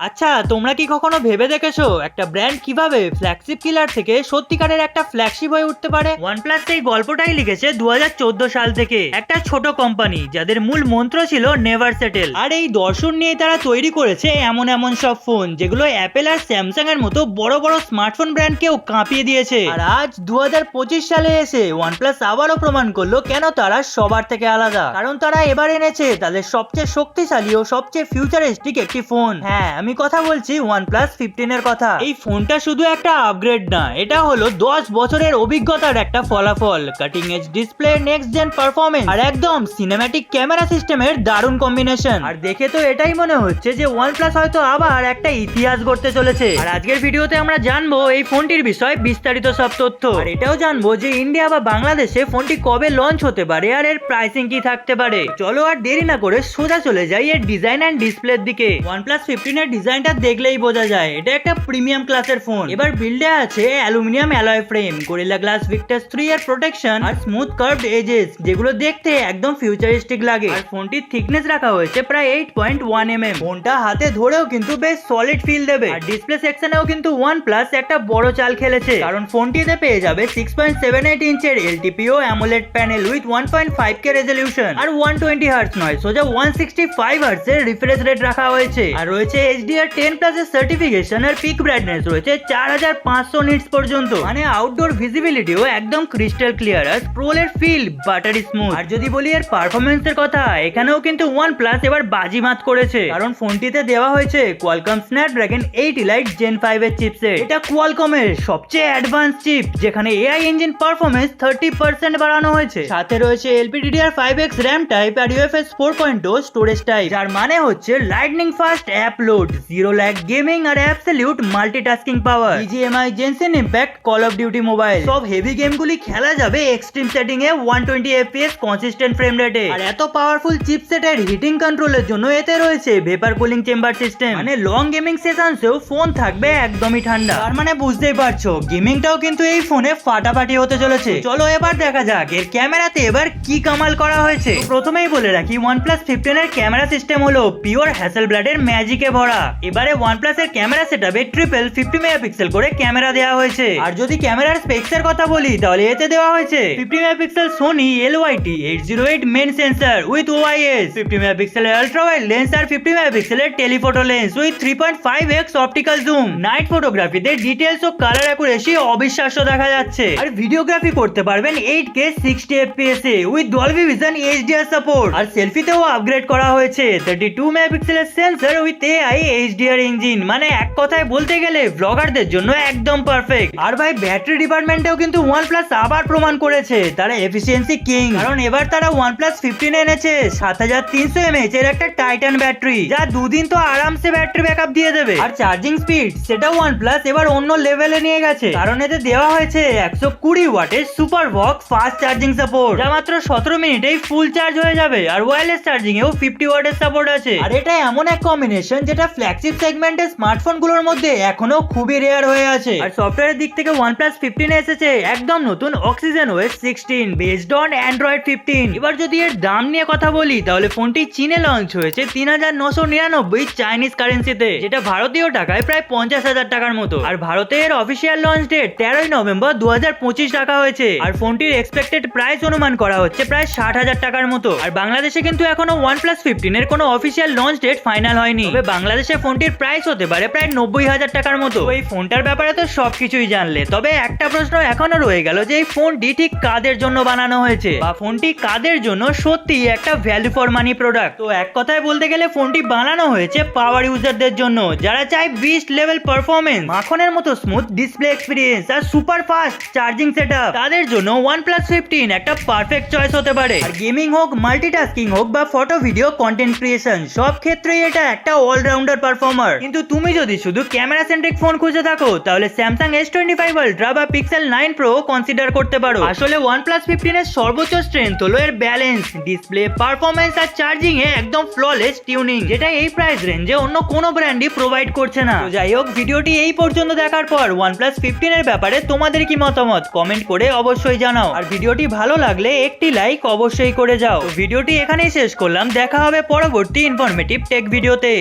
আচ্ছা তোমরা কি কখনো ভেবে দেখেছ একটা ব্র্যান্ড কীভাবে ফ্ল্যাগশিপ কিলার থেকে সত্যিকারের একটা ফ্ল্যাগশিপ হয়ে উঠতে পারে? ওয়ানপ্লাস এই গল্পটাই লিখেছে দু হাজার চোদ্দ সাল থেকে। একটা ছোট কোম্পানি যাদের মূল মন্ত্র ছিল নেভার সেটেল আর এই দর্শন নিয়ে তারা তৈরি করেছে এমন এমন সব ফোন যেগুলো অ্যাপেল আর স্যামসাং এর মতো বড় বড় স্মার্টফোন ব্র্যান্ডকেও কাঁপিয়ে দিয়েছে। আর আজ দু হাজার পঁচিশ সালে এসে ওয়ানপ্লাস আবারও প্রমাণ করল কেন তারা সবার থেকে আলাদা। কারণ তারা এবার এনেছে তাদের সবচেয়ে শক্তিশালী ও সবচেয়ে ফিউচারিস্টিক একটি ফোন হ্যাঁ আমি কথা বলছি ওয়ানপ্লাস ফিফটিন এর কথা। এই ফোনটা শুধু একটা আপগ্রেড না, এটা হলো দশ বছরের অভিজ্ঞতার একটা ফলাফল। Cutting edge display next gen performance আর একদম সিনেম্যাটিক ক্যামেরা সিস্টেমের দারুণ কম্বিনেশন আর দেখে তো এটাই মনে হচ্ছে যে ওয়ান প্লাস হয়তো আবার একটা ইতিহাস গড়তে চলেছে। আর আজকের ভিডিওতে আমরা জানব এই ফোনটির বিষয়ে বিস্তারিত সব তথ্য। আর এটাও জানব যে ইন্ডিয়া বা বাংলাদেশে ফোনটি কবে লঞ্চ হতে পারে আর এর প্রাইসিং কি থাকতে পারে। চলো আর দেরি না করে সোজা চলে যাই এর ডিজাইন অ্যান্ড ডিসপ্লের দিকে। ওয়ানপ্লাস ফিফটিন এর ডিজাইনটা দেখলেই বোঝা যায়। এটা একটা প্রিমিয়াম ক্লাসের ফোন। এবার বিল্ডে আছে aluminium alloy frame, gorilla glass victus three এর প্রোটেকশন আর স্মুথ কার্ভড এজেস যেগুলো দেখতে একদম ফিউচারিস্টিক লাগে। আর ফোনটির থিকনেস রাখা হয়েছে প্রায় eight point one M M ফোনটা হাতে ধরেও কিন্তু বেশ সলিড ফিল দেবে। আর ডিসপ্লে সেকশনেও কিন্তু ওয়ান প্লাস একটা বড় চাল খেলেছে। কারণ ফোনটিতে পেয়ে যাবে six point seven eight ইঞ্চের LTPO amoled panel with one point five K resolution R one twenty hertz নয়, সোজা ওয়ান সিক্সটি ফাইভ হার্টস এর রিফ্রেশ রেট রাখা হয়েছে। আর রয়েছে এইচডিআর টেন প্লাস এর সার্টিফিকেশন আর পিক ব্রাইটনেস রয়েছে চার হাজার পাঁচশো নিটস পর্যন্ত। মানে আউটডোর ভিজিবিলিটিও একদম ক্রিস্টাল ক্লিয়ার আর স্ক্রোলের ফিল বাটারি স্মুথ আর যদি বলি এর পারফরমেন্স এর কথা, এখানেও কিন্তু ওয়ান প্লাস এবার বাজিমাত করেছে। কারণ ফোনটিতে দেওয়া হয়েছে Qualcomm Snapdragon eight elite gen five এর চিপসেট এটা কোয়ালকমের সবচেয়ে অ্যাডভান্স চিপ যেখানে AI engine performance thirty percent বাড়ানো হয়েছে। সাথে রয়েছে LPDDR five X RAM type আর UFS four point storage type যার মানে হচ্ছে lightning fast app load zero lag gaming R absolute multitasking power BGMI Genshin impact call of duty mobile সব heavy গেমগুলি খেলা যাবে এক্সট্রিম সেটিং এ one twenty FPS consistent frame রেটে আর এত পাওয়ারফুল চিপসেটের হিটিং কন্ট্রোলের জন্য এতে রয়েছে ভেপার কুলিং চেম্বার সিস্টেম মানে লং গেমিং সেশনসেও ফোন থাকবে একদমই ঠান্ডা। তার মানে বুঝতেই পারছ গেমিংটাও কিন্তু এই ফোনে ফাটাফাটি হতে চলেছে। চলো এবার দেখা যাক এর ক্যামেরাতে এবার কি কামাল করা হয়েছে। প্রথমেই বলে রাখি OnePlus 15 এর ক্যামেরা সিস্টেম হলো পিওর হ্যাসেল ব্লাডের ম্যাজিকে ভরা। এবারে OnePlus এর ক্যামেরা সেটআপে ট্রিপল 50 মেগাপিক্সেল করে ক্যামেরা দেওয়া হয়েছে। আর যদি ক্যামেরার স্পেক্স এর কথা বলি, তাহলে এতে দেওয়া হয়েছে 50 megapixel Sony LYT 808 main sensor with OIS 50 মেগাপিক্সেলের আল্ট্রা ওয়াইড লেন্স আর 50 মেগাপিক্সেলের telephoto lens with 3.5x optical zoom night ফটোগ্রাফিতে ডিটেলস ও কালার অ্যাকুরেসি অবিশ্বাস্য দেখা যাচ্ছে। আর ভিডিওগ্রাফি করতে পারবেন 8K 60 fps A with Dolby vision HDR support আর সেলফিতেও আপগ্রেড করা হয়েছে 32 মেগাপিক্সেলের sensor with AI HDR engine মানে এক কথায় বলতে গেলে ব্লগারদের জন্য একদম পারফেক্ট আর ভাই ব্যাটারি ডিপার্টমেন্টেও কিন্তু OnePlus আবার প্রমাণ করেছে, তারা এফিসিয়েন্সি কিং কারণ এবার তারা OnePlus 15 এনেছে 7300 mAh এর একটা টাইটান ব্যাটারি যা দুদিন তো আরামসে ব্যাটারি ব্যাকআপ দিয়ে দেবে। আর চার্জিং স্পিড সেটা OnePlus এবার অন্য লেভেলে নিয়ে গেছে। কারণ এতে দেওয়া হয়েছে 120 ওয়াটের super VOOC fast charging support যা মাত্র 17 মিনিটেই ফুল চার্জ হয়ে যাবে। আর ওয়্যারলেস চার্জিং এও 50 ওয়াটের সাপোর্ট আছে। আর এটা এমন এক কম্বিনেশন যেটা ফ্ল্যাগশিপ সেগমেন্টের স্মার্টফোনগুলোর মধ্যে এখনও খুবই রেয়ার হয়ে আছে। আর সফটওয়্যারের দিক থেকে OnePlus 15 এসেছে, একদম নতুন oxygen OS 16 based on Android 15 এবার যদি এর দাম নিয়ে কথা বলি, তাহলে ফোনটি চীনে লঞ্চ হয়েছে তিন হাজার নশো নিরানব্বই চাইনিজ কারেন্সিতে যেটা ভারতীয় টাকায় প্রায় পঞ্চাশ হাজার টাকার মতো। আর ভারতের অফিসিয়াল লঞ্চ ডেট তেরোই নভেম্বর দু হাজার পঁচিশ রাখা হয়েছে। আর ফোনটির এক্সপেক্টেড প্রাইস অনুমান করা হচ্ছে প্রায় ষাট হাজার টাকার মতো। আর বাংলাদেশে কিন্তু এখনও ওয়ান প্লাস ফিফটিন এর কোনো অফিসিয়াল লঞ্চ ডেট ফাইনাল হয়নি। তবে বাংলাদেশে ফোনটির প্রাইস হতে পারে প্রায় নব্বই হাজার টাকার মতো। এই ফোনটার ব্যাপারে তো সবকিছুই জানলে। তবে একটা প্রশ্ন এখনও রয়ে গেল যে এই ফোনটি ঠিক কাদের জন্য বানানো হয়েছে? বা ফোনটি কাদের জন্য সত্যি একটা ভ্যালু ফর মানি প্রোডাক্ট তো এক কথায় বলতে গেলে ফোনটি বানানো হয়েছে পাওয়ার ইউজারদের জন্য, যারা চায় বিস্ট লেভেল পারফরমেন্স মাখনের মতো স্মুথ ডিসপ্লে এক্সপিরিয়েন্স আর সুপার ফাস্ট চার্জিং সেটআপ তাদের জন্য ওয়ান প্লাস ফিফটিন একটা পারফেক্ট চয়েস হতে পারে। আর গেমিং হোক মাল্টিটাস্কিং হোক বা ফটো ভিডিও কন্টেন্ট ক্রিয়েশন সব ক্ষেত্রেই এটা একটা অলরাউন্ডার পারফর্মার কিন্তু তুমি যদি শুধু ক্যামেরা সেন্ট্রিক ফোন খুঁজে থাকো, তাহলে Samsung S twenty five ultra বা পিক্সেল নাইন প্রো কনসিডার করতে পারো। আসলে ওয়ান প্লাস ফিফটিনের সর্বোচ্চ স্ট্রেংথ হলো এর ব্যালেন্স ডিসপ্লে পারফরমেন্স আর চার্জিং এ একদম ফ্ললেস টিউনিং যেটা এই প্রাইস রেঞ্জে অন্য কোনো ব্র্যান্ডই প্রোভাইড করছে না। যাই হোক, ভিডিওটি এই পর্যন্ত দেখার পর OnePlus 15 এর ব্যাপারে তোমাদের কি মতামত? কমেন্ট করে অবশ্যই জানাও। আর ভিডিওটি ভালো লাগলে একটি লাইক অবশ্যই করে যাও। ভিডিওটি এখানেই শেষ করলাম। দেখা হবে পরবর্তী ইনফরমেটিভ টেক ভিডিওতে